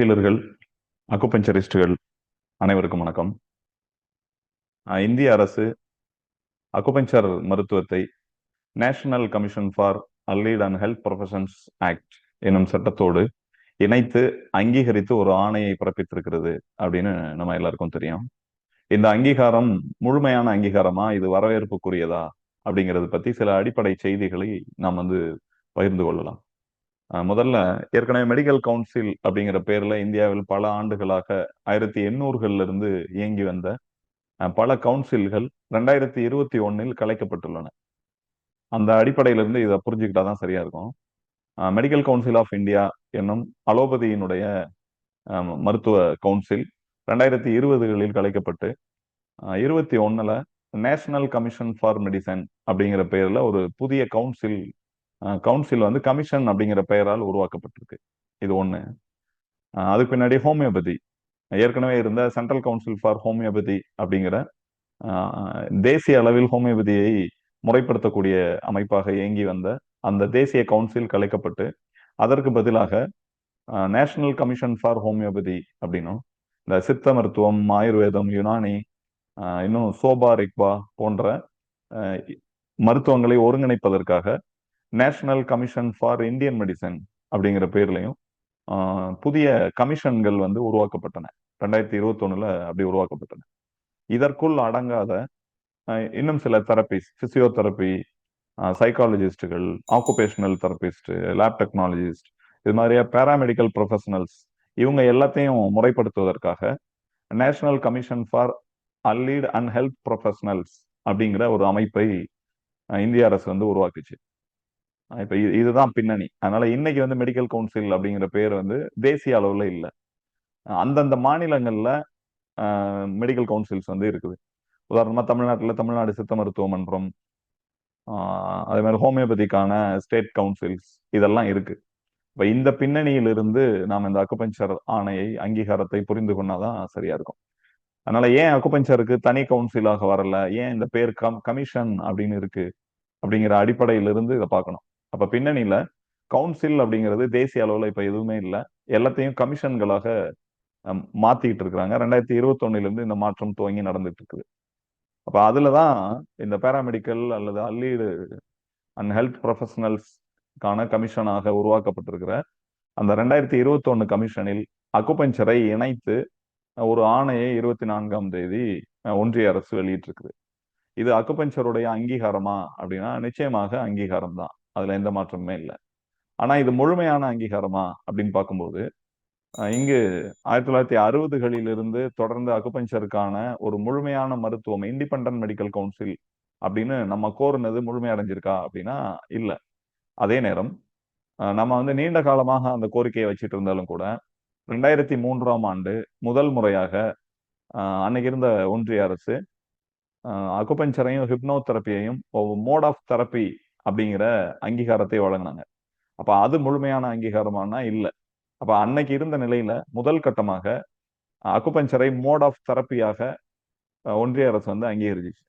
ஹீலர்கள் அக்குபஞ்சரிஸ்டுகள் அனைவருக்கும் வணக்கம். இந்திய அரசு அக்குபஞ்சர் மருத்துவத்தை national commission for allied and health professions act என்னும் சட்டத்தோடு இணைத்து அங்கீகரித்து ஒரு ஆணையை பிறப்பித்திருக்கிறது அப்படின்னு நம்ம எல்லாருக்கும் தெரியும். இந்த அங்கீகாரம் முழுமையான அங்கீகாரமா? இது வரவேற்புக்குரியதா? அப்படிங்கிறது பத்தி சில அடிப்படை செய்திகளை நாம் வந்து பகிர்ந்து கொள்ளலாம். முதல்ல ஏற்கனவே மெடிக்கல் கவுன்சில் அப்படிங்கிற பேர்ல இந்தியாவில் பல ஆண்டுகளாக ஆயிரத்தி எண்ணூறுகள்ல இருந்து இயங்கி வந்த பல கவுன்சில்கள் ரெண்டாயிரத்தி இருபத்தி ஒன்னில் கலைக்கப்பட்டுள்ளன. அந்த அடிப்படையிலிருந்து இதை புரிஞ்சுக்கிட்டாதான் சரியா இருக்கும். மெடிக்கல் கவுன்சில் ஆஃப் இந்தியா என்னும் அலோபதியினுடைய மருத்துவ கவுன்சில் ரெண்டாயிரத்தி இருபதுகளில் கலைக்கப்பட்டு இருபத்தி ஒன்னுல நேஷனல் கமிஷன் ஃபார் மெடிசன் அப்படிங்கிற பேர்ல ஒரு புதிய கவுன்சில் கவுன்சில் வந்து கமிஷன் அப்படிங்கிற பெயரால் உருவாக்கப்பட்டிருக்கு. இது ஒன்று அதுக்கு பின்னாடி ஹோமியோபதி ஏற்கனவே இருந்த சென்ட்ரல் கவுன்சில் ஃபார் ஹோமியோபதி அப்படிங்கிற தேசிய அளவில் ஹோமியோபதியை முறைப்படுத்தக்கூடிய அமைப்பாக இயங்கி வந்த அந்த தேசிய கவுன்சில் கலைக்கப்பட்டு அதற்கு பதிலாக நேஷனல் கமிஷன் ஃபார் ஹோமியோபதி அப்படின்னும் இந்த சித்த மருத்துவம் ஆயுர்வேதம் யுனானி இன்னும் சோபா ரிக்பா போன்ற மருத்துவங்களை ஒருங்கிணைப்பதற்காக national commission for Indian medicine அப்படிங்கிற பேர்லையும் புதிய கமிஷன்கள் வந்து உருவாக்கப்பட்டன. ரெண்டாயிரத்தி இருபத்தொன்னுல அப்படி உருவாக்கப்பட்டன. இதற்குள் அடங்காத இன்னும் சில தெரப்பிஸ் பிசியோதெரப்பி சைக்காலஜிஸ்டுகள் ஆக்குபேஷனல் தெரப்பிஸ்ட் லேப் டெக்னாலஜிஸ்ட் இது மாதிரியா பேராமெடிக்கல் ப்ரொஃபஷனல்ஸ் இவங்க எல்லாத்தையும் முறைப்படுத்துவதற்காக national commission for allied and health professionals அப்படிங்கிற ஒரு அமைப்பை இந்திய அரசு வந்து உருவாக்குச்சு. இப்ப இதுதான் பின்னணி. அதனால இன்னைக்கு வந்து மெடிக்கல் கவுன்சில் அப்படிங்கிற பேர் வந்து தேசிய அளவுல இல்ல. அந்தந்த மாநிலங்கள்ல மெடிக்கல் கவுன்சில்ஸ் வந்து இருக்குது. உதாரணமா தமிழ்நாட்டுல தமிழ்நாடு சித்த மருத்துவ மன்றம் அதே மாதிரி ஹோமியோபதிக்கான ஸ்டேட் கவுன்சில்ஸ் இதெல்லாம் இருக்கு. இப்ப இந்த பின்னணியிலிருந்து நாம் இந்த அக்குபஞ்சர் ஆணையை அங்கீகாரத்தை புரிந்து கொண்டாதான் சரியா இருக்கும். அதனால ஏன் அக்குபஞ்சருக்கு தனி கவுன்சிலாக வரல? ஏன் இந்த பேர் கம் கமிஷன் அப்படின்னு இருக்கு? அப்படிங்கிற அடிப்படையிலிருந்து இதை பார்க்கணும். அப்ப பின்னணியில கவுன்சில் அப்படிங்கிறது தேசிய அளவுல இப்ப எதுவுமே இல்லை. எல்லாத்தையும் கமிஷன்களாக மாத்திக்கிட்டு இருக்கிறாங்க. ரெண்டாயிரத்தி இருபத்தொன்னிலிருந்து இருந்து இந்த மாற்றம் துவங்கி நடந்துட்டு இருக்குது. அப்ப அதுலதான் இந்த பேராமெடிக்கல் அல்லது அல்லீடு அண்ட் ஹெல்த் ப்ரொஃபஷனல்ஸ்க்கான கமிஷனாக உருவாக்கப்பட்டிருக்கிற அந்த ரெண்டாயிரத்தி இருபத்தொன்னு கமிஷனில் அக்குபஞ்சரை இணைத்து ஒரு ஆணையை இருபத்தி நான்காம் தேதி ஒன்றிய அரசு வெளியிட்டிருக்குது. இது அக்குபஞ்சருடைய அங்கீகாரமா அப்படின்னா நிச்சயமாக அங்கீகாரம் தான் அதில் எந்த மாற்றமுமே இல்லை. ஆனா இது முழுமையான அங்கீகாரமா அப்படின்னு பார்க்கும்போது இங்கு ஆயிரத்தி தொள்ளாயிரத்தி அறுபதுகளில் இருந்து தொடர்ந்து அக்குபஞ்சருக்கான ஒரு முழுமையான மருத்துவம் இண்டிபெண்ட் மெடிக்கல் கவுன்சில் அப்படின்னு நம்ம கோருனது முழுமையடைஞ்சிருக்கா அப்படின்னா இல்லை. அதே நேரம் நம்ம வந்து நீண்ட காலமாக அந்த கோரிக்கையை வச்சுட்டு இருந்தாலும் கூட ரெண்டாயிரத்தி மூன்றாம் ஆண்டு முதல் முறையாக அன்னைக்கு இருந்த ஒன்றிய அரசு அக்குபஞ்சரையும் ஹிப்னோ தெரப்பியையும் மோட் ஆஃப் தெரப்பி அப்படிங்கிற அங்கீகாரத்தை வழங்கினாங்க. அப்ப அது முழுமையான அங்கீகாரமானா இல்ல. அப்ப அன்னைக்கு இருந்த நிலையில முதல் கட்டமாக அக்குபஞ்சரை மோட் ஆஃப் தெரப்பியாக ஒன்றிய அரசு வந்து அங்கீகரிச்சிச்சு.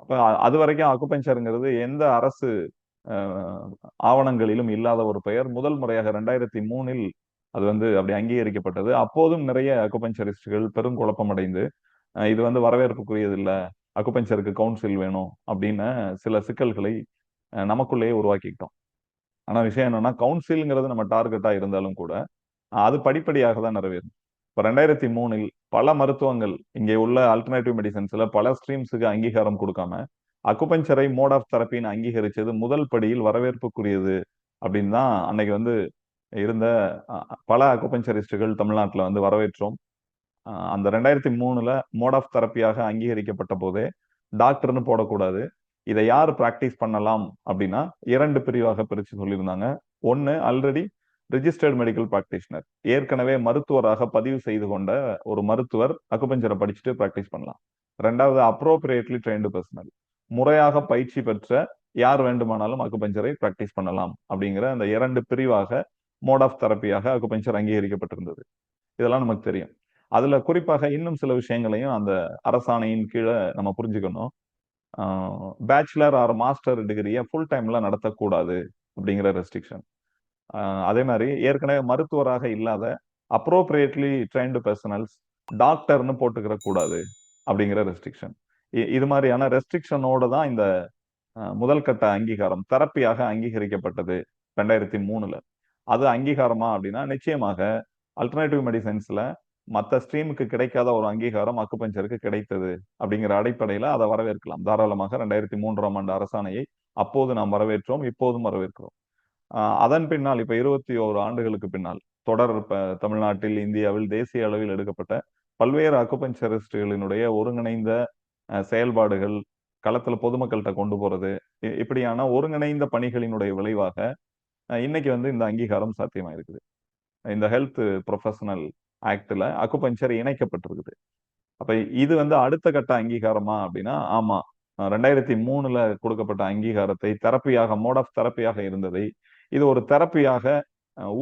அப்ப அது வரைக்கும் அக்குபஞ்சருங்கிறது எந்த அரசு ஆவணங்களிலும் இல்லாத ஒரு பெயர். முதல் முறையாக ரெண்டாயிரத்தி மூணில் அது வந்து அப்படி அங்கீகரிக்கப்பட்டது. அப்போதும் நிறைய அக்குபஞ்சரிஸ்டுகள் பெரும் குழப்பமடைந்து இது வந்து வரவேற்புக்குரியது இல்ல அக்குபஞ்சருக்கு கவுன்சில் வேணும் அப்படின்னு சில சிக்கல்களை நமக்குள்ளேயே உருவாக்கிக்கிட்டோம். ஆனா விஷயம் என்னன்னா கவுன்சிலுங்கிறது நம்ம டார்கெட்டா இருந்தாலும் கூட அது படிப்படியாக தான் நிறைவேறும். இப்போ ரெண்டாயிரத்தி மூணில் பல மருத்துவங்கள் இங்கே உள்ள ஆல்டர்னேட்டிவ் மெடிசன்ஸ்ல பல ஸ்ட்ரீம்ஸுக்கு அங்கீகாரம் கொடுக்காம அக்குபஞ்சரை மோட் ஆஃப் தெரப்பின்னு அங்கீகரிச்சது முதல் படியில் வரவேற்புக்குரியது அப்படின்னு தான் அன்னைக்கு வந்து இருந்த பல அக்குபஞ்சரிஸ்டுகள் தமிழ்நாட்டில் வந்து வரவேற்றோம். அந்த ரெண்டாயிரத்தி மூணுல மோட் ஆஃப் தெரப்பியாக அங்கீகரிக்கப்பட்ட போதே டாக்டர்னு போடக்கூடாது. இதை யார் பிராக்டிஸ் பண்ணலாம் அப்படின்னா இரண்டு பிரிவாக பிரிச்சு சொல்லியிருந்தாங்க. ஒன்னு ஆல்ரெடி ரிஜிஸ்டர்ட் மெடிக்கல் பிராக்டிஷனர் ஏற்கனவே மருத்துவராக பதிவு செய்து கொண்ட ஒரு மருத்துவர் அக்குபஞ்சரை படிச்சுட்டு பிராக்டிஸ் பண்ணலாம். ரெண்டாவது அப்ரோப்ரியேட்லி ட்ரெயின்டு பர்சனல் முறையாக பயிற்சி பெற்ற யார் வேண்டுமானாலும் அக்குபஞ்சரை பிராக்டிஸ் பண்ணலாம் அப்படிங்கிற அந்த இரண்டு பிரிவாக மோட் ஆஃப் தெரப்பியாக அக்குபஞ்சர் அங்கீகரிக்கப்பட்டிருந்தது. இதெல்லாம் நமக்கு தெரியும். அதுல குறிப்பாக இன்னும் சில விஷயங்களையும் அந்த அரசாணையின் கீழே நம்ம புரிஞ்சுக்கணும். பேச்சுலர் ஆர் மாஸ்டர் டிகிரியை ஃபுல் டைம்ல நடத்தக்கூடாது அப்படிங்கிற ரெஸ்ட்ரிக்ஷன் அதே மாதிரி ஏற்கனவே மருத்துவராக இல்லாத அப்ரோப்ரியேட்லி ட்ரைன்டு பர்சனல்ஸ் டாக்டர்னு போட்டுக்கிற கூடாது அப்படிங்கிற ரெஸ்ட்ரிக்ஷன் இது மாதிரியான ரெஸ்ட்ரிக்ஷனோட தான் இந்த முதல் கட்ட அங்கீகாரம் தெரப்பியாக அங்கீகரிக்கப்பட்டது ரெண்டாயிரத்தி மூணுல. அது அங்கீகாரமா அப்படின்னா நிச்சயமாக அல்டர்னேட்டிவ் மெடிசன்ஸ்ல மற்ற ஸ்ட்ரீமுக்கு கிடைக்காத ஒரு அங்கீகாரம் அக்குபஞ்சருக்கு கிடைத்தது அப்படிங்கிற அடிப்படையில அதை வரவேற்கலாம். தாராளமாக ரெண்டாயிரத்தி மூன்றாம் ஆண்டு அரசாணையை அப்போது நாம் வரவேற்றோம் இப்போதும் வரவேற்கிறோம். அதன் பின்னால் இப்ப இருபத்தி ஓரு ஆண்டுகளுக்கு பின்னால் தொடர் தமிழ்நாட்டில் இந்தியாவில் தேசிய அளவில் எடுக்கப்பட்ட பல்வேறு அக்குபஞ்சரிஸ்டுகளினுடைய ஒருங்கிணைந்த செயல்பாடுகள் களத்துல பொதுமக்கள்கிட்ட கொண்டு போறது இப்படியான ஒருங்கிணைந்த பணிகளினுடைய விளைவாக இன்னைக்கு வந்து இந்த அங்கீகாரம் சாத்தியமா இருக்குது இந்த ஹெல்த் ப்ரொஃபஷனல் ஆக்ட்ல அக்குபஞ்சர் இணைக்கப்பட்டிருக்குது. அப்ப இது வந்து அடுத்த கட்ட அங்கீகாரமா அப்படின்னா ஆமா ரெண்டாயிரத்தி மூணுல கொடுக்கப்பட்ட அங்கீகாரத்தை தெரப்பியாக மோட் ஆஃப் தெரப்பியாக இருந்ததை இது ஒரு தெரப்பியாக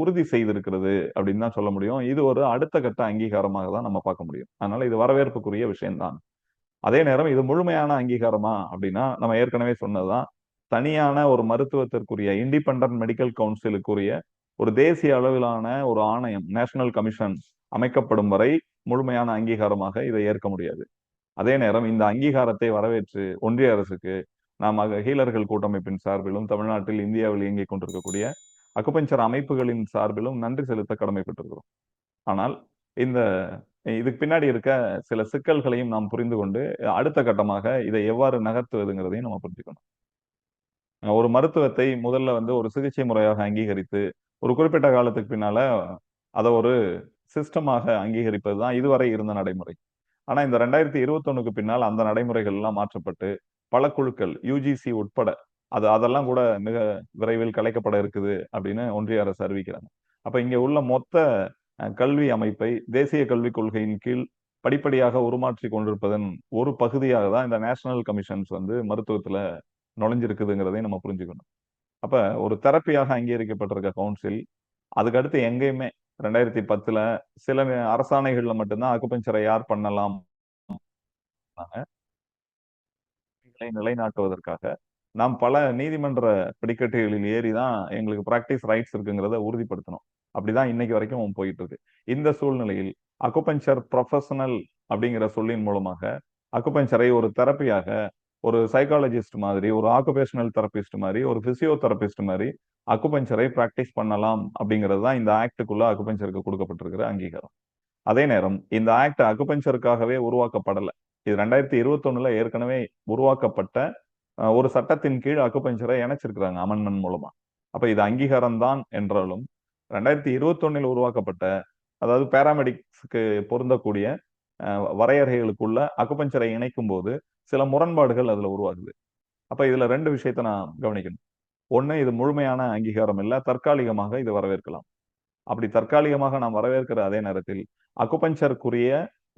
உறுதி செய்திருக்கிறது அப்படின்னு தான் சொல்ல முடியும். இது ஒரு அடுத்த கட்ட அங்கீகாரமாக தான் நம்ம பார்க்க முடியும். அதனால இது வரவேற்புக்குரிய விஷயம்தான். அதே நேரம் இது முழுமையான அங்கீகாரமா அப்படின்னா நம்ம ஏற்கனவே சொன்னதுதான் தனியான ஒரு மருத்துவத்திற்குரிய இண்டிபெண்ட் மெடிக்கல் கவுன்சிலுக்குரிய ஒரு தேசிய அளவிலான ஒரு ஆணையம் நேஷனல் கமிஷன் அமைக்கப்படும் வரை முழுமையான அங்கீகாரமாக இதை ஏற்க முடியாது. அதே நேரம் இந்த அங்கீகாரத்தை வரவேற்று ஒன்றிய அரசுக்கு நாம் ஹீலர்கள் கூட்டமைப்பின் சார்பிலும் தமிழ்நாட்டில் இந்தியாவில் இயங்கிக் கொண்டிருக்கக்கூடிய அக்குபஞ்சர் அமைப்புகளின் சார்பிலும் நன்றி செலுத்த கடமைப்பட்டிருக்கிறோம். ஆனால் இந்த இதுக்கு பின்னாடி இருக்க சில சிக்கல்களையும் நாம் புரிந்து கொண்டு அடுத்த கட்டமாக இதை எவ்வாறு நகர்த்துவதுங்கிறதையும் நம்ம புரிஞ்சுக்கணும். ஒரு மருத்துவத்தை முதல்ல வந்து ஒரு சிகிச்சை முறையாக அங்கீகரித்து ஒரு குறிப்பிட்ட காலத்துக்கு பின்னால அதை ஒரு சிஸ்டமாக அங்கீகரிப்பது தான் இதுவரை இருந்த நடைமுறை. ஆனா இந்த ரெண்டாயிரத்தி இருபத்தொன்னுக்கு பின்னால் அந்த நடைமுறைகள் எல்லாம் மாற்றப்பட்டு பல குழுக்கள் யூஜிசி உட்பட அது அதெல்லாம் கூட மிக விரைவில் கலைக்கப்பட இருக்குது அப்படின்னு ஒன்றிய அரசு அறிவிக்கிறாங்க. அப்ப இங்க உள்ள மொத்த கல்வி அமைப்பை தேசிய கல்விக் கொள்கையின் கீழ் படிப்படியாக உருமாற்றி கொண்டிருப்பதன் ஒரு பகுதியாக தான் இந்த நேஷனல் கமிஷன்ஸ் வந்து மருத்துவத்துல நுழைஞ்சிருக்குதுங்கிறதையும் நம்ம புரிஞ்சுக்கணும். அப்ப ஒரு தெரப்பியாக அங்கீகரிக்கப்பட்டிருக்க கவுன்சில் அதுக்கடுத்து எங்கேயுமே ரெண்டாயிரத்தி பத்துல சில அரசாணைகள்ல மட்டும்தான் அக்குபஞ்சரை யார் பண்ணலாம்? நிலைநாட்டுவதற்காக நாம் பல நீதிமன்ற படிக்கட்டுகளில் ஏறி தான் எங்களுக்கு பிராக்டிஸ் ரைட்ஸ் இருக்குங்கிறத உறுதிப்படுத்தணும். அப்படிதான் இன்னைக்கு வரைக்கும் போயிட்டு இருக்கு இந்த சூழ்நிலையில் அக்குபஞ்சர் ப்ரொஃபஷனல் அப்படிங்கிற சொல்லின் மூலமாக அக்குபஞ்சரை ஒரு தெரப்பியாக ஒரு சைக்காலஜிஸ்ட் மாதிரி ஒரு ஆக்குபேஷனல் தெரபிஸ்ட் மாதிரி ஒரு பிசியோதெரபிஸ்ட் மாதிரி அக்குபஞ்சரை ப்ராக்டிஸ் பண்ணலாம் அப்படிங்கிறது தான் இந்த ஆக்டுக்குள்ள அக்குபஞ்சருக்கு கொடுக்கப்பட்டிருக்கிற அங்கீகாரம். அதே நேரம் இந்த ஆக்ட் அக்குபஞ்சருக்காகவே உருவாக்கப்படலை. இது ரெண்டாயிரத்தி இருபத்தொன்னுல ஏற்கனவே உருவாக்கப்பட்ட ஒரு சட்டத்தின் கீழ் அக்குபஞ்சரை இணைச்சிருக்கிறாங்க அமன்மெண்ட் மூலமா. அப்ப இது அங்கீகாரம் தான் என்றாலும் ரெண்டாயிரத்தி இருபத்தொன்னில் உருவாக்கப்பட்ட அதாவது பேராமெடிக்ஸுக்கு பொருந்தக்கூடிய வரையறைகளுக்குள்ள அக்குபஞ்சரை இணைக்கும் போது சில முரண்பாடுகள் அதுல உருவாகுது. அப்ப இதுல ரெண்டு விஷயத்த நான் கவனிக்கணும். ஒண்ணு இது முழுமையான அங்கீகாரம் இல்லை தற்காலிகமாக இது வரவேற்கலாம். அப்படி தற்காலிகமாக நாம் வரவேற்கிற அதே நேரத்தில் அக்குபஞ்சருக்குரிய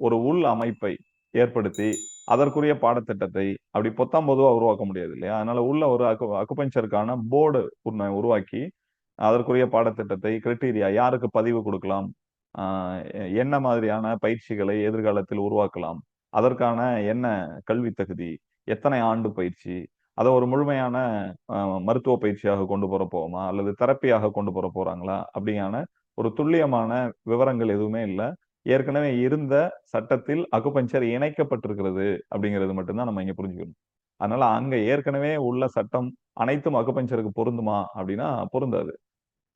ஒரு உள் அமைப்பை ஏற்படுத்தி அதற்குரிய பாடத்திட்டத்தை அப்படி பொத்தாம் பொதுவா உருவாக்க முடியாது இல்லையா? அதனால உள்ள ஒரு அக்கு அக்குபஞ்சருக்கான போர்டு உருவாக்கி அதற்குரிய பாடத்திட்டத்தை கிரிட்டீரியா யாருக்கு பதிவு கொடுக்கலாம் என்ன மாதிரியான பயிற்சிகளை எதிர்காலத்தில் உருவாக்கலாம் அதற்கான என்ன கல்வி தகுதி எத்தனை ஆண்டு பயிற்சி அதை ஒரு முழுமையான மருத்துவ பயிற்சியாக கொண்டு போற போவோமா அல்லது தெரப்பியாக கொண்டு போற போறாங்களா அப்படியான ஒரு துல்லியமான விவரங்கள் எதுவுமே இல்லை. ஏற்கனவே இருந்த சட்டத்தில் அக்குபஞ்சர் இணைக்கப்பட்டிருக்கிறது அப்படிங்கிறது மட்டும்தான் நம்ம இங்க புரிஞ்சுக்கணும். அதனால அங்க ஏற்கனவே உள்ள சட்டம் அனைத்தும் அக்குபஞ்சருக்கு பொருந்துமா அப்படின்னா பொருந்தாது.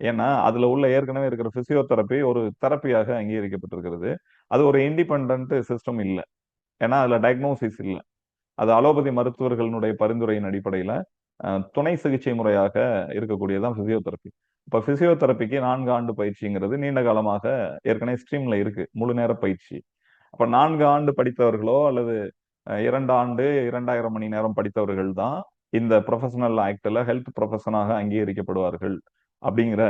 ஏன்னா அதுல உள்ள ஏற்கனவே இருக்கிற பிசியோதெரப்பி ஒரு தெரப்பியாக அங்கீகரிக்கப்பட்டிருக்கிறது. அது ஒரு இண்டிபெண்ட் சிஸ்டம் இல்லை. ஏன்னா அதுல டயக்னோசிஸ் இல்லை. அது அலோபதி மருத்துவர்களுடைய பரிந்துரையின் அடிப்படையில துணை சிகிச்சை முறையாக இருக்கக்கூடியதான் பிசியோதெரப்பி இப்ப பிசியோதெரபிக்கு நான்கு ஆண்டு பயிற்சிங்கிறது நீண்ட காலமாக ஏற்கனவே ஸ்ட்ரீம்ல இருக்கு முழு நேர பயிற்சி. அப்ப நான்கு ஆண்டு படித்தவர்களோ அல்லது இரண்டு ஆண்டு இரண்டாயிரம் மணி நேரம் படித்தவர்கள் தான் இந்த ப்ரொஃபஷனல் ஆக்டில் ஹெல்த் ப்ரொஃபஷனாக அங்கீகரிக்கப்படுவார்கள் அப்படிங்கிற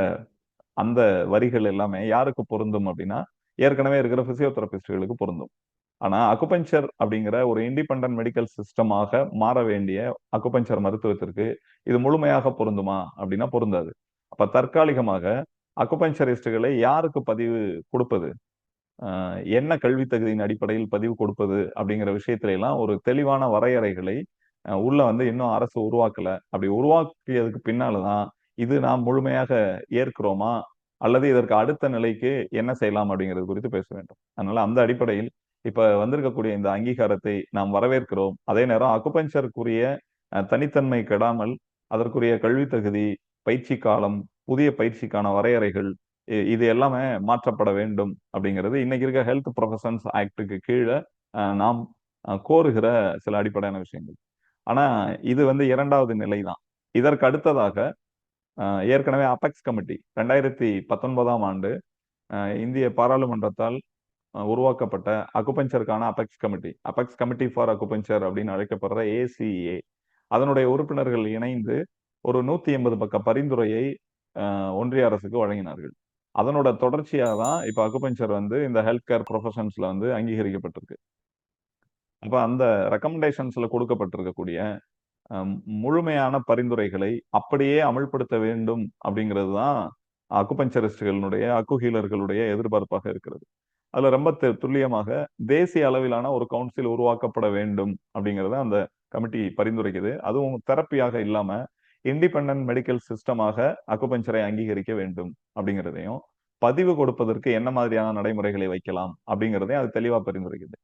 அந்த வரிகள் எல்லாமே யாருக்கு பொருந்தும் அப்படின்னா ஏற்கனவே இருக்கிற பிசியோதெரபிஸ்டுகளுக்கு பொருந்தும். ஆனா அக்குபஞ்சர் அப்படிங்கிற ஒரு இண்டிபெண்ட் மெடிக்கல் சிஸ்டமாக மாற வேண்டிய அக்குபஞ்சர் மருத்துவத்திற்கு இது முழுமையாக பொருந்துமா அப்படின்னா பொருந்தாது. அப்ப தற்காலிகமாக அக்குபஞ்சரிஸ்டுகளை யாருக்கு பதிவு கொடுப்பது? என்ன கல்வி தகுதியின் அடிப்படையில் பதிவு கொடுப்பது அப்படிங்கிற விஷயத்துல எல்லாம் ஒரு தெளிவான வரையறைகளை உள்ள வந்து இன்னும் அரசு உருவாக்கல. அப்படி உருவாக்கியதுக்கு பின்னாலதான் இது நாம் முழுமையாக ஏற்கிறோமா? அல்லது இதற்கு அடுத்த நிலைக்கு என்ன செய்யலாம் அப்படிங்கிறது குறித்து பேச வேண்டும். அதனால அந்த அடிப்படையில் இப்ப வந்திருக்கக்கூடிய இந்த அங்கீகாரத்தை நாம் வரவேற்கிறோம். அதே நேரம் அக்குபஞ்சருக்குரிய தனித்தன்மை கெடாமல் அதற்குரிய கல்வி தகுதி பயிற்சி காலம் புதிய பயிற்சிக்கான வரையறைகள் இது எல்லாமே மாற்றப்பட வேண்டும் அப்படிங்கிறது இன்னைக்கு இருக்க ஹெல்த் ப்ரொஃபஷன்ஸ் ஆக்டுக்கு கீழே நாம் கோருகிற சில அடிப்படையான விஷயங்கள். ஆனா இது வந்து இரண்டாவது நிலை தான் இதற்கு அடுத்ததாக ஏற்கனவே அபெக்ஸ் கமிட்டி ரெண்டாயிரத்தி பத்தொன்பதாம் ஆண்டு இந்திய பாராளுமன்றத்தால் உருவாக்கப்பட்ட அக்குபஞ்சருக்கான apex committee. Apex committee for acupuncture அப்படின்னு அழைக்கப்படுற ஏசிஏ அதனுடைய உறுப்பினர்கள் இணைந்து ஒரு நூத்தி எண்பது பக்க பரிந்துரையை ஒன்றிய அரசுக்கு வழங்கினார்கள். அதனோட தொடர்ச்சியாக தான் இப்ப அக்குபஞ்சர் வந்து இந்த ஹெல்த் கேர் ப்ரொஃபஷன்ஸ்ல வந்து அங்கீகரிக்கப்பட்டிருக்கு. அப்ப அந்த ரெக்கமெண்டேஷன்ஸில் கொடுக்கப்பட்டிருக்கக்கூடிய முழுமையான பரிந்துரைகளை அப்படியே அமல்படுத்த வேண்டும் அப்படிங்கிறது தான் அக்குபஞ்சரிஸ்டுகளுடைய அக்கு ஹீலர்களுடைய எதிர்பார்ப்பாக இருக்கிறது. அதுல ரொம்ப துல்லியமாக தேசிய அளவிலான ஒரு கவுன்சில் உருவாக்கப்பட வேண்டும் அப்படிங்கறத அந்த கமிட்டி பரிந்துரைக்குது. அதுவும் தெரப்பியாக இல்லாம இண்டிபெண்டன்ட் மெடிக்கல் சிஸ்டமாக அக்குபஞ்சரை அங்கீகரிக்க வேண்டும் அப்படிங்கிறதையும் பதிவு கொடுப்பதற்கு என்ன மாதிரியான நடைமுறைகளை வைக்கலாம் அப்படிங்கிறதையும் அது தெளிவா பரிந்துரைக்குது.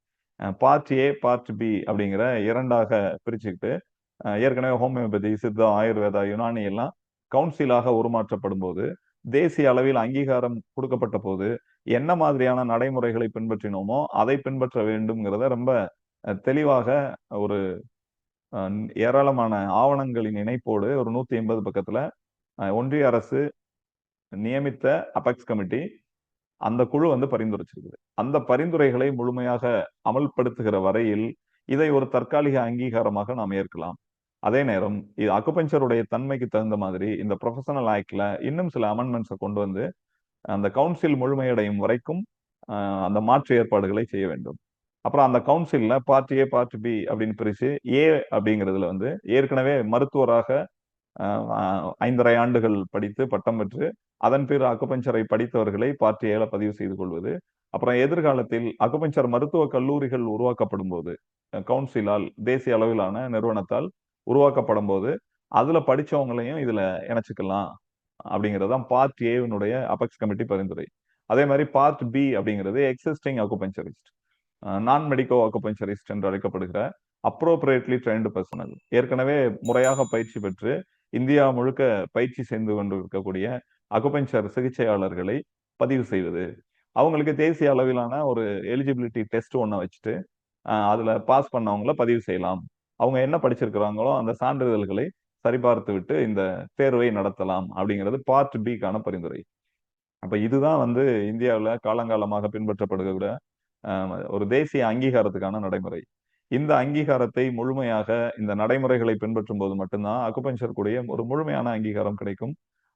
பார்ட் ஏ பார்ட் பி அப்படிங்கிற இரண்டாக பிரிச்சுக்கிட்டு ஏற்கனவே ஹோமியோபதி சித்தா ஆயுர்வேதா யுனானி எல்லாம் கவுன்சிலாக உருமாற்றப்படும் போது தேசிய அளவில் அங்கீகாரம் கொடுக்கப்பட்ட போது என்ன மாதிரியான நடைமுறைகளை பின்பற்றினோமோ அதை பின்பற்ற வேண்டும்ங்கிறத ரொம்ப அஹ், தெளிவாக ஒரு ஏராளமான ஆவணங்களின் இணைப்போடு ஒரு நூத்தி எண்பது பக்கத்துல ஒன்றிய அரசு நியமித்த அபெக்ஸ் கமிட்டி அந்த குழு வந்து பரிந்துரைச்சிருக்குது. அந்த பரிந்துரைகளை முழுமையாக அமல்படுத்துகிற வரையில் இதை ஒரு தற்காலிக அங்கீகாரமாக நாம் ஏற்கலாம். அதே நேரம் இது அக்குபஞ்சருடைய தன்மைக்கு தகுந்த மாதிரி இந்த ப்ரொஃபஷனல் ஆக்ட்ல இன்னும் சில அமெண்ட்மெண்ட்ஸை கொண்டு வந்து அந்த கவுன்சில் முழுமையடையும் வரைக்கும் ஆஹ், அந்த மாற்று ஏற்பாடுகளை செய்ய வேண்டும். அப்புறம் அந்த கவுன்சிலில் பார்ட் ஏ பார்ட் பி அப்படின்னு பிரிச்சு ஏ அப்படிங்கிறதுல வந்து ஏற்கனவே மருத்துவராக ஆஹ், ஐந்தரை ஆண்டுகள் படித்து பட்டம் பெற்று அதன் பிற அக்குபஞ்சரை படித்தவர்களை பார்ட் ஏல பதிவு செய்து கொள்வது. அப்புறம் எதிர்காலத்தில் அக்குபஞ்சர் மருத்துவ கல்லூரிகள் உருவாக்கப்படும் போது கவுன்சிலால் தேசிய அளவிலான நிறுவனத்தால் உருவாக்கப்படும் போது அதுல படிச்சவங்களையும் இதுல இணைச்சிக்கலாம். அப்படிங்கிறதான் பார்ட் ஏவினுடைய அபெக்ஸ் கமிட்டி பரிந்துரை. அதே மாதிரி பார்ட் பி அப்படிங்கிறது existing acupuncturist non medico acupuncturist என்று அழைக்கப்படுகிற அப்ரோப்ரியேட்லி ட்ரெயின்டு பர்சனல் ஏற்கனவே முறையாக பயிற்சி பெற்று இந்தியா முழுக்க பயிற்சி செய்து கொண்டு இருக்கக்கூடிய அக்குபஞ்சர் சிகிச்சையாளர்களை பதிவு செய்வது அவங்களுக்கு தேசிய அளவிலான ஒரு எலிஜிபிலிட்டி டெஸ்ட் ஒன்றை வச்சுட்டு அதில் அதுல பாஸ் பண்ணவங்கள பதிவு செய்யலாம். அவங்க என்ன படிச்சிருக்கிறாங்களோ அந்த சான்றிதழ்களை சரிபார்த்து விட்டு இந்த தேர்வை நடத்தலாம் அப்படிங்கிறது பார்ட் பிக்கான பரிந்துரை. அப்ப இதுதான் வந்து இந்தியாவில் காலங்காலமாக பின்பற்றப்படுகிற ஒரு தேசிய அங்கீகாரத்துக்கான நடைமுறை. இந்த அங்கீகாரத்தை முழுமையாக இந்த நடைமுறைகளை பின்பற்றும் போது மட்டும்தான் அக்குபஞ்சர் கூடிய ஒரு முழுமையான அங்கீகாரம் கிடைக்கும்.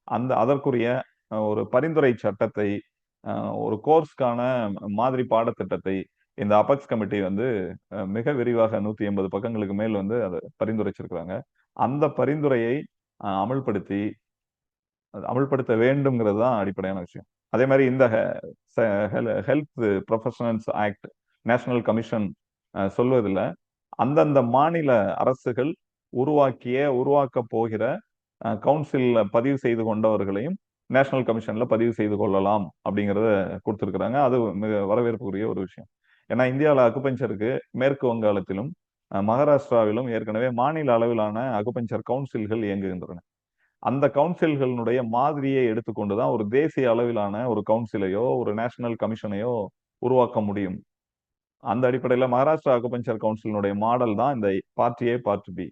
அந்த அதற்குரிய ஒரு பரிந்துரை சட்டத்தை ஒரு கோர்ஸ்க்கான மாதிரி பாடத்திட்டத்தை இந்த அபெக்ஸ் கமிட்டி வந்து மிக விரிவாக நூத்தி எண்பது பக்கங்களுக்கு மேல் வந்து அதை பரிந்துரைச்சிருக்கிறாங்க. அந்த பரிந்துரையை அமல்படுத்தி அமல்படுத்த வேண்டும்ங்கிறது தான் அடிப்படையான விஷயம். அதே மாதிரி இந்த health professionals act national commission சொல்வதில் அந்தந்த மாநில அரசுகள் உருவாக்கிய உருவாக்க போகிற கவுன்சிலில் பதிவு செய்து கொண்டவர்களையும் நேஷனல் கமிஷன்ல பதிவு செய்து கொள்ளலாம் அப்படிங்கிறத கொடுத்துருக்குறாங்க. அது மிக வரவேற்புக்குரிய ஒரு விஷயம். ஏன்னா இந்தியாவில் அக்குபஞ்சருக்கு மேற்கு வங்காளத்திலும் மகாராஷ்டிராவிலும் ஏற்கனவே மாநில அளவிலான அக்குபஞ்சர் கவுன்சில்கள் இயங்குகின்றன. அந்த கவுன்சில்களினுடைய மாதிரியை எடுத்துக்கொண்டுதான் ஒரு தேசிய அளவிலான ஒரு கவுன்சிலையோ ஒரு நேஷனல் கமிஷனையோ உருவாக்க முடியும். அந்த அடிப்படையில் மகாராஷ்டிரா அக்குபஞ்சர் கவுன்சிலினுடைய மாடல் தான் இந்த பார்ட் ஏ பார்ட் பி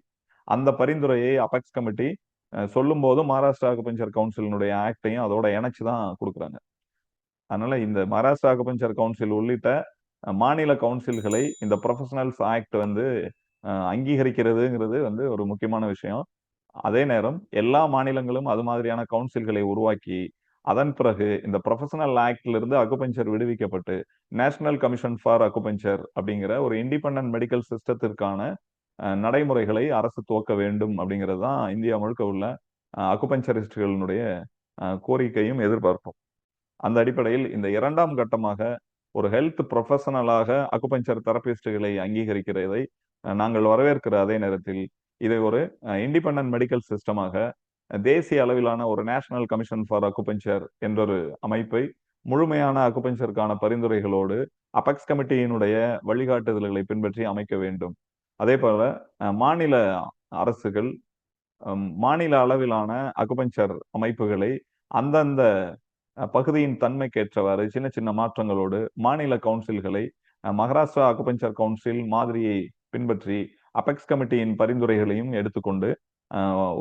அந்த பரிந்துரையை அபெக்ஸ் கமிட்டி சொல்லும் போது மகாராஷ்டிரா அக்குபஞ்சர் கவுன்சிலினுடைய ஆக்டையும் அதோட இணைச்சு தான் கொடுக்குறாங்க. அதனால இந்த மகாராஷ்டிரா அக்குபஞ்சர் கவுன்சில் உள்ளிட்ட மாநில கவுன்சில்களை இந்த ப்ரொஃபஷனல்ஸ் ஆக்ட் வந்து அங்கீகரிக்கிறதுங்கிறது வந்து ஒரு முக்கியமான விஷயம். அதே நேரம் எல்லா மாநிலங்களும் அது மாதிரியான கவுன்சில்களை உருவாக்கி அதன் பிறகு இந்த ப்ரொஃபஷனல் ஆக்ட்ல இருந்து அக்குபஞ்சர் விடுவிக்கப்பட்டு நேஷனல் கமிஷன் ஃபார் அக்குபஞ்சர் அப்படிங்கிற ஒரு இண்டிபெண்ட் மெடிக்கல் சிஸ்டத்திற்கான நடைமுறைகளை அரசு துவக்க வேண்டும் அப்படிங்கிறது தான் இந்தியா முழுக்க உள்ள அஹ், அக்குபஞ்சரிஸ்டுகளினுடைய கோரிக்கையும் எதிர்பார்ப்பும். அந்த அடிப்படையில் இந்த இரண்டாம் கட்டமாக ஒரு ஹெல்த் ப்ரொஃபஷனலாக அக்குபஞ்சர் தெரபிஸ்டுகளை அங்கீகரிக்கிறதை நாங்கள் வரவேற்கிற அதே நேரத்தில் இதை ஒரு இண்டிபெண்டன்ட் மெடிக்கல் சிஸ்டமாக தேசிய அளவிலான ஒரு நேஷனல் கமிஷன் ஃபார் அக்குபஞ்சர் என்றொரு அமைப்பை முழுமையான அக்குபஞ்சருக்கான பரிந்துரைகளோடு அபெக்ஸ் கமிட்டியினுடைய வழிகாட்டுதல்களை பின்பற்றி அமைக்க வேண்டும். அதே போல மாநில அரசுகள் மாநில அளவிலான அக்குபஞ்சர் அமைப்புகளை அந்தந்த பகுதியின் தன்மைக்கேற்றவாறு சின்ன சின்ன மாற்றங்களோடு மாநில கவுன்சில்களை மகாராஷ்டிரா அக்குபஞ்சர் கவுன்சில் மாதிரியை பின்பற்றி அபெக்ஸ் கமிட்டியின் பரிந்துரைகளையும் எடுத்துக்கொண்டு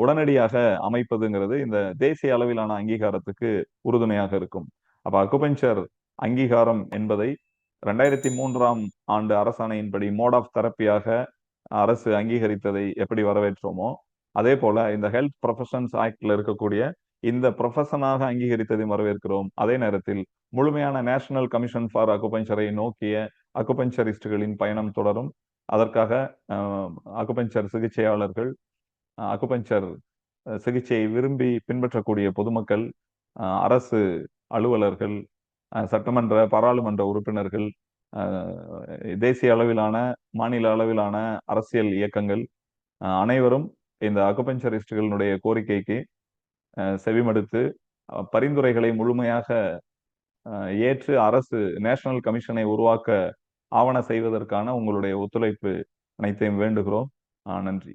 உடனடியாக அமைப்பதுங்கிறது இந்த தேசிய அளவிலான அங்கீகாரத்துக்கு உறுதுணையாக இருக்கும். அப்ப அக்குபஞ்சர் அங்கீகாரம் என்பதை ரெண்டாயிரத்தி மூன்றாம் ஆண்டு அரசாணையின்படி மோட் ஆஃப் தெரப்பியாக அரசு அங்கீகரித்ததை எப்படி வரவேற்றோமோ அதே போல இந்த ஹெல்த் ப்ரொஃபஷன்ஸ் ஆக்ட்ல இருக்கக்கூடிய இந்த ப்ரொஃபஷனாக அங்கீகரித்ததை வரவேற்கிறோம். அதே நேரத்தில் முழுமையான நேஷனல் கமிஷன் ஃபார் அக்குபஞ்சரை நோக்கிய அக்குபஞ்சரிஸ்டுகளின் பயணம் தொடரும். அதற்காக அக்குபஞ்சர் சிகிச்சையாளர்கள் அக்குபஞ்சர் சிகிச்சையை விரும்பி பின்பற்றக்கூடிய பொதுமக்கள் அரசு அலுவலர்கள் சட்டமன்ற பாராளுமன்ற உறுப்பினர்கள் தேசிய அளவிலான மாநில அளவிலான அரசியல் இயக்கங்கள் அனைவரும் இந்த அக்குபஞ்சரிஸ்டுகளினுடைய கோரிக்கைக்கு செவிமடுத்து பரிந்துரைகளை முழுமையாக ஏற்று அரசு நேஷனல் கமிஷனை உருவாக்க ஆவண செய்வதற்கான உங்களுடைய ஒத்துழைப்பு அனைத்தையும் வேண்டுகிறோம். நன்றி.